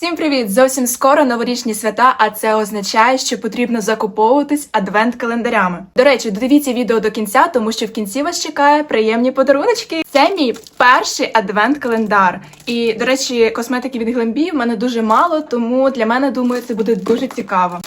Всім привіт! Зовсім скоро новорічні свята, а це означає, що потрібно закуповуватись адвент-календарями. До речі, додивіться відео до кінця, тому що в кінці вас чекає приємні подаруночки. Це мій перший адвент-календар. І, до речі, косметики від Глембі в мене дуже мало, тому для мене думаю, це буде дуже цікаво.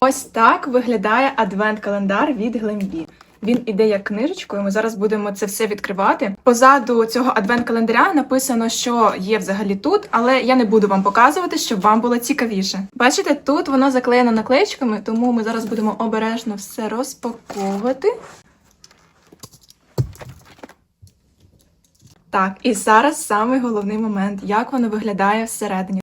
Ось так виглядає адвент-календар від Глембі. Він іде як книжечкою. Ми зараз будемо це все відкривати. Позаду цього адвент-календаря написано, що є взагалі тут, але я не буду вам показувати, щоб вам було цікавіше. Бачите, тут воно заклеєно наклеєчками, тому ми зараз будемо обережно все розпаковувати. Так, і зараз самий головний момент, як воно виглядає всередині.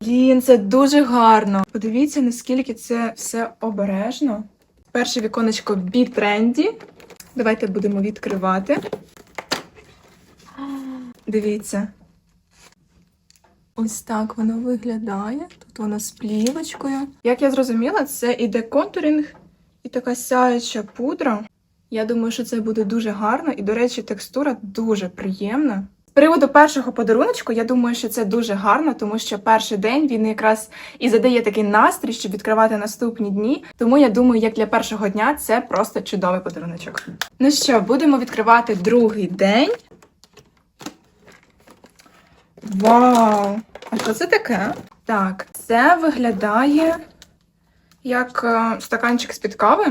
Блін, це дуже гарно. Подивіться, наскільки це все обережно. Перше віконечко бітренді. Давайте будемо відкривати. Дивіться. Ось так воно виглядає. Тут воно з плівочкою. Як я зрозуміла, це іде контуринг і така сяюча пудра. Я думаю, що це буде дуже гарно, і, до речі, текстура дуже приємна. З приводу першого подаруночку, я думаю, що це дуже гарно, тому що перший день він якраз і задає такий настрій, щоб відкривати наступні дні. Тому я думаю, як для першого дня це просто чудовий подаруночок. Ну що, будемо відкривати другий день. Вау! А що це таке? Так, це виглядає як е, стаканчик з-під кави.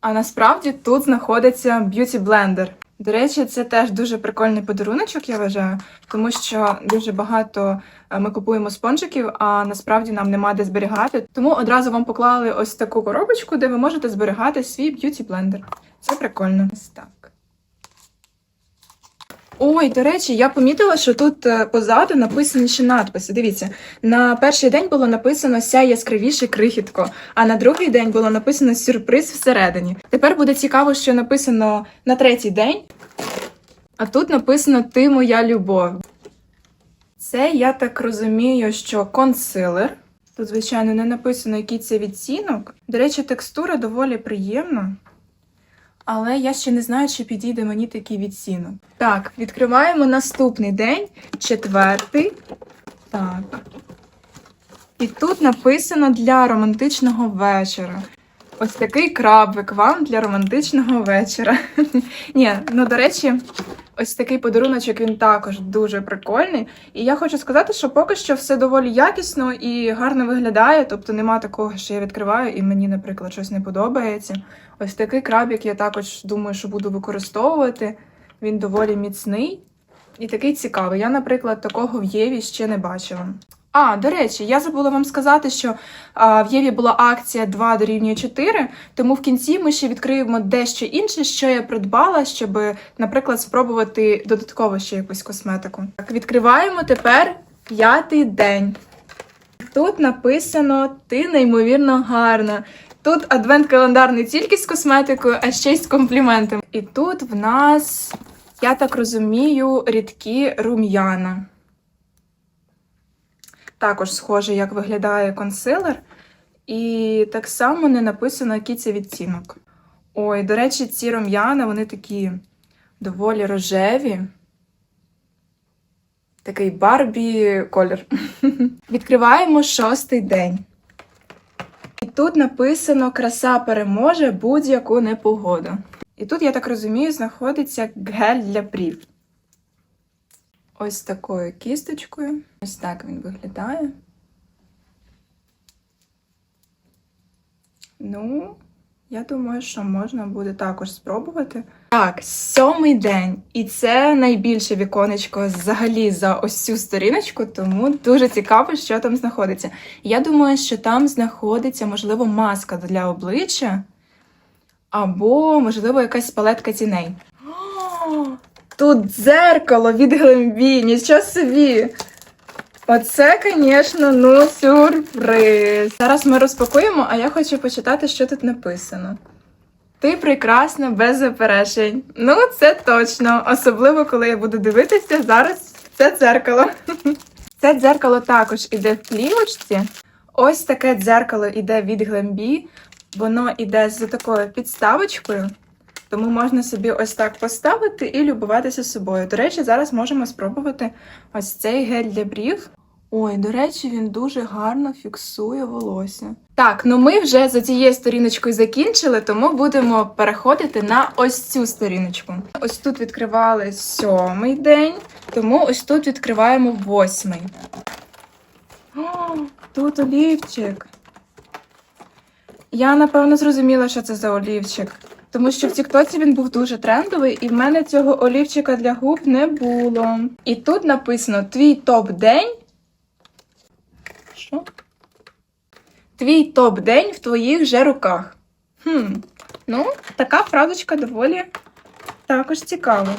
А насправді тут знаходиться б'юті блендер. До речі, це теж дуже прикольний подаруночок, я вважаю, тому що дуже багато е, ми купуємо спонжиків, а насправді нам нема де зберігати. Тому одразу вам поклали ось таку коробочку, де ви можете зберігати свій б'юті блендер. Це прикольно. Так. Ой, до речі, я помітила, що тут е, позаду написані ще надписи. Дивіться, на перший день було написано ся яскравіше крихітко, а на другий день було написано сюрприз всередині. Тепер буде цікаво, що написано на третій день. А тут написано Ти моя любов. Це я так розумію, що консилер. Тут, звичайно, не написано, який це відцінок. До речі, текстура доволі приємна. Але я ще не знаю, чи підійде мені такий відцінок. Так, відкриваємо наступний день, четвертий. Так. І тут написано для романтичного вечора. Ось такий крабик вам для романтичного вечора. Ні, ну до речі, ось такий подаруночок він також дуже прикольний. І я хочу сказати, що поки що все доволі якісно і гарно виглядає. Тобто нема такого, що я відкриваю і мені, наприклад, щось не подобається. Ось такий крабік я також думаю, що буду використовувати. Він доволі міцний і такий цікавий. Я, наприклад, такого в Єві ще не бачила. А, до речі, я забула вам сказати, що а, в Єві була акція 2 дорівнює 4, тому в кінці ми ще відкриємо дещо інше, що я придбала, щоб, наприклад, спробувати додатково ще якусь косметику. Так, відкриваємо тепер п'ятий день. Тут написано Ти неймовірно гарна. Тут адвент-календар не тільки з косметикою, а ще й з компліментами. І тут в нас, я так розумію, рідкі рум'яна. Також схоже, як виглядає консилер. І так само не написано, який це відтінок. Ой, до речі, ці рум'яна, вони такі доволі рожеві. Такий Барбі колір. Відкриваємо шостий день. І тут написано Краса переможе будь-яку непогоду. І тут, я так розумію, знаходиться гель для брів. Ось такою кісточкою. Ось так він виглядає. Ну, я думаю, що можна буде також спробувати. Так, сьомий день. І це найбільше віконечко взагалі за ось цю сторіночку, тому дуже цікаво, що там знаходиться. Я думаю, що там знаходиться, можливо, маска для обличчя, або, можливо, якась палетка тіней. Тут дзеркало від Глембі, нічого собі. Оце, звісно, ну сюрприз. Зараз ми розпакуємо, а я хочу почитати, що тут написано. Ти прекрасна без заперечень. Ну, це точно. Особливо, коли я буду дивитися зараз це дзеркало. Це дзеркало також іде в плівочці. Ось таке дзеркало іде від Глембі. Воно іде з такою підставочкою. Тому можна собі ось так поставити і любуватися собою. До речі, зараз можемо спробувати ось цей гель для брів. Ой, до речі, він дуже гарно фіксує волосся. Так, ну ми вже за цією сторіночкою закінчили, тому будемо переходити на ось цю сторіночку. Ось тут відкривали сьомий день, тому ось тут відкриваємо восьмий. О, тут олівчик. Я напевно зрозуміла, що це за олівчик. Тому що в Тіктоці він був дуже трендовий, і в мене цього олівчика для губ не було. І тут написано твій топ-день. Що? Твій топ-день в твоїх же руках. Хм, ну, така фразочка доволі також цікава.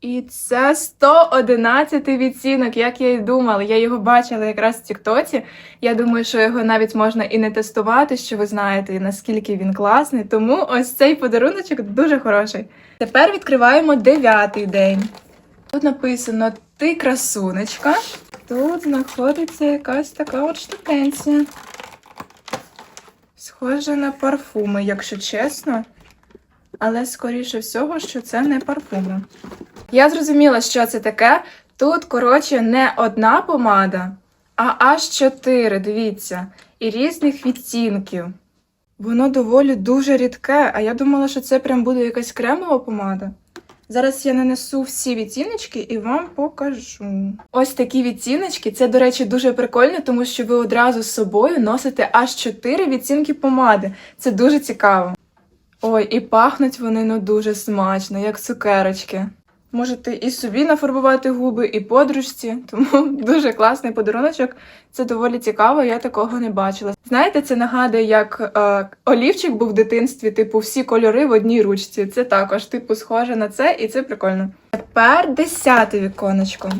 І це 111 відцінок, як я й думала. Я його бачила якраз в Тіктоці. Я думаю, що його навіть можна і не тестувати, що ви знаєте, наскільки він класний. Тому ось цей подаруночок дуже хороший. Тепер відкриваємо дев'ятий день. Тут написано Ти красунечка. Тут знаходиться якась така от штукенція. Схоже на парфуми, якщо чесно. Але скоріше всього, що це не парфуми. Я зрозуміла, що це таке. Тут, коротше, не одна помада, а аж чотири, дивіться, і різних відтінків. Воно доволі дуже рідке, а я думала, що це прям буде якась кремова помада. Зараз я нанесу всі відтіночки і вам покажу. Ось такі відтіночки. Це, до речі, дуже прикольно, тому що ви одразу з собою носите аж 4 відтінки помади. Це дуже цікаво. Ой, і пахнуть вони ну дуже смачно, як цукерочки. Можете і собі нафарбувати губи, і подружці, тому дуже класний подаруночок. Це доволі цікаво, я такого не бачила. Знаєте, це нагадує, як е, олівчик був в дитинстві, типу, всі кольори в одній ручці. Це також, типу, схоже на це, і це прикольно. Тепер десяте віконечко.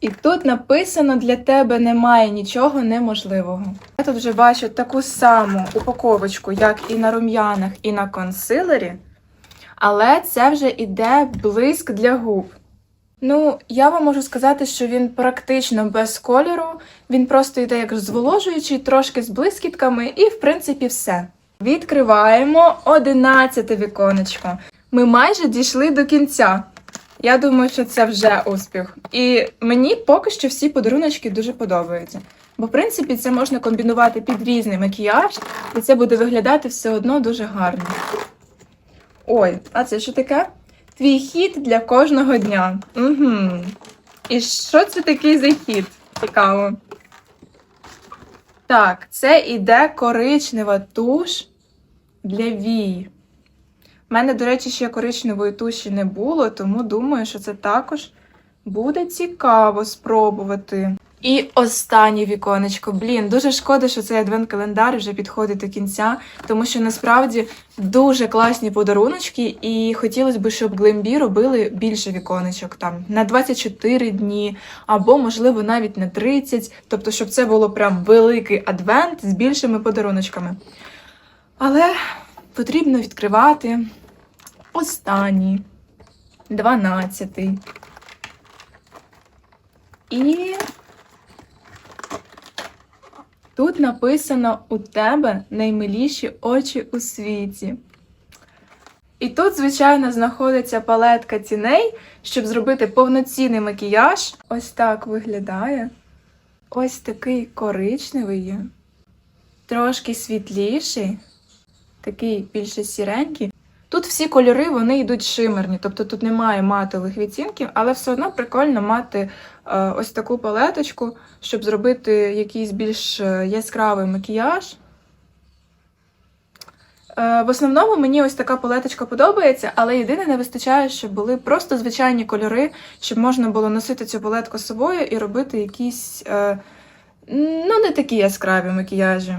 І тут написано для тебе немає нічого неможливого. Я тут вже бачу таку саму упаковочку, як і на рум'янах, і на консилері. Але це вже іде блиск для губ. Ну, я вам можу сказати, що він практично без кольору, він просто йде як зволожуючий, трошки з блискітками, і в принципі все. Відкриваємо 11 віконечко. Ми майже дійшли до кінця. Я думаю, що це вже успіх. І мені поки що всі подаруночки дуже подобаються. Бо, в принципі, це можна комбінувати під різний макіяж, і це буде виглядати все одно дуже гарно. Ой, а це що таке? Твій хід для кожного дня. Угу. І що це такий за хід? Цікаво. Так, це іде коричнева туш для вій. У мене, до речі, ще коричневої туші не було, тому думаю, що це також буде цікаво спробувати. І останнє віконечко. Блін, дуже шкода, що цей адвент-календар вже підходить до кінця, тому що насправді дуже класні подаруночки, і хотілося б, щоб Глембі робили більше віконечок там на 24 дні, або, можливо, навіть на 30, тобто, щоб це було прям великий адвент з більшими подаруночками. Але потрібно відкривати останній, 12. І тут написано у тебе наймиліші очі у світі. І тут, звичайно, знаходиться палетка тіней, щоб зробити повноцінний макіяж. Ось так виглядає. Ось такий коричневий є, трошки світліший, такий більше сіренький. Всі кольори вони йдуть шимерні, тобто тут немає матових відтінків, але все одно прикольно мати е, ось таку палеточку, щоб зробити якийсь більш е, яскравий макіяж. Е, в основному мені ось така палеточка подобається, але єдине не вистачає, щоб були просто звичайні кольори, щоб можна було носити цю палетку з собою і робити якісь, ну, не такі яскраві макіяжі.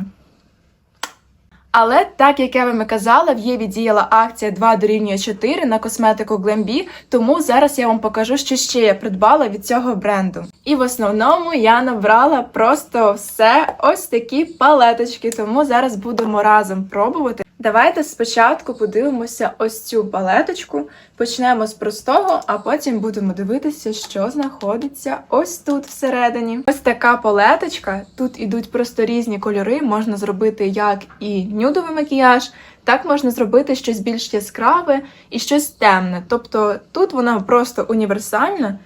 Але так як я вам і казала, в Єві діяла акція 2 дорівнює 4 на косметику Glambi, тому зараз я вам покажу, що ще я придбала від цього бренду. І в основному я набрала просто все ось такі палеточки, тому зараз будемо разом пробувати. Давайте спочатку подивимося ось цю палеточку. Почнемо з простого, а потім будемо дивитися, що знаходиться ось тут всередині. Ось така палеточка. Тут ідуть просто різні кольори. Можна зробити як і нюдовий макіяж, так можна зробити щось більш яскраве і щось темне. Тобто тут вона просто універсальна.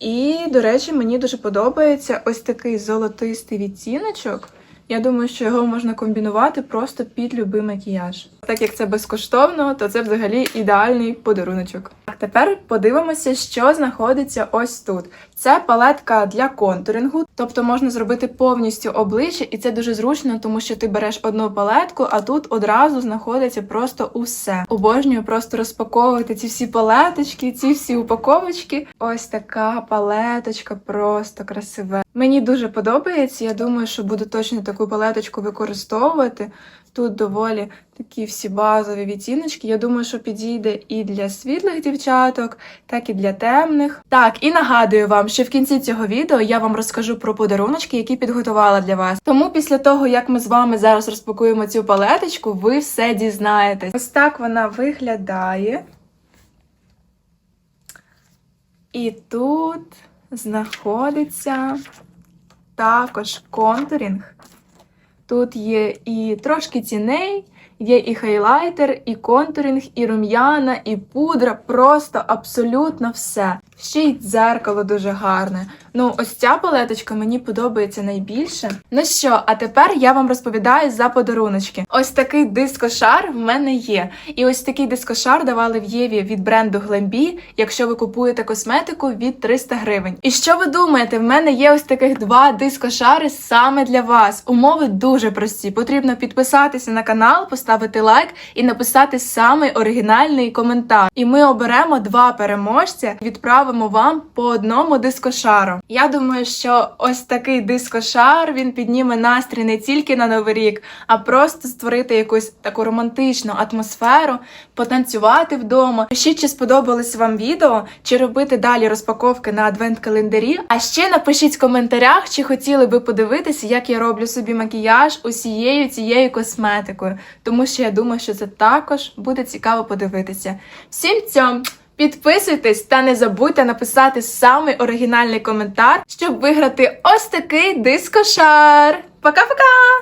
І, до речі, мені дуже подобається ось такий золотистий відтіночок. Я думаю, що його можна комбінувати просто під любий макіяж. Так як це безкоштовно, то це взагалі ідеальний подаруночок. Так, тепер подивимося, що знаходиться ось тут. Це палетка для контурингу, тобто можна зробити повністю обличчя, і це дуже зручно, тому що ти береш одну палетку, а тут одразу знаходиться просто усе. Обожнюю просто розпаковувати ці всі палеточки, ці всі упаковочки. Ось така палеточка, просто красиве. Мені дуже подобається. Я думаю, що буду точно таку палеточку використовувати. Тут доволі такі всі базові відтіночки. Я думаю, що підійде і для світлих дівчаток, так і для темних. Так, і нагадую вам, що в кінці цього відео я вам розкажу про подаруночки, які підготувала для вас. Тому після того, як ми з вами зараз розпакуємо цю палеточку, ви все дізнаєтесь. Ось так вона виглядає. І тут знаходиться також контурінг. Тут є і трошки тіней, є і хайлайтер, і контуринг, і рум'яна, і пудра. Просто абсолютно все. Ще й дзеркало дуже гарне. Ну, ось ця палеточка мені подобається найбільше. Ну що, а тепер я вам розповідаю за подаруночки. Ось такий дискошар в мене є. І ось такий дискошар давали в Єві від бренду Glambi, якщо ви купуєте косметику від 300 гривень. І що ви думаєте? В мене є ось таких два дискошари саме для вас. Умови дуже прості. Потрібно підписатися на канал, поставити лайк і написати самий оригінальний коментар. І ми оберемо два переможця, відправимо вам по одному дискошару. Я думаю, що ось такий дискошар він підніме настрій не тільки на новий рік, а просто створити якусь таку романтичну атмосферу, потанцювати вдома. Пишіть, чи сподобалось вам відео, чи робити далі розпаковки на адвент-календарі. А ще напишіть в коментарях, чи хотіли би подивитися, як я роблю собі макіяж усією цією косметикою, тому що я думаю, що це також буде цікаво подивитися. Всім цьом! Підписуйтесь та не забудьте написати самий оригінальний коментар, щоб виграти ось такий дискошар. Пока-пока!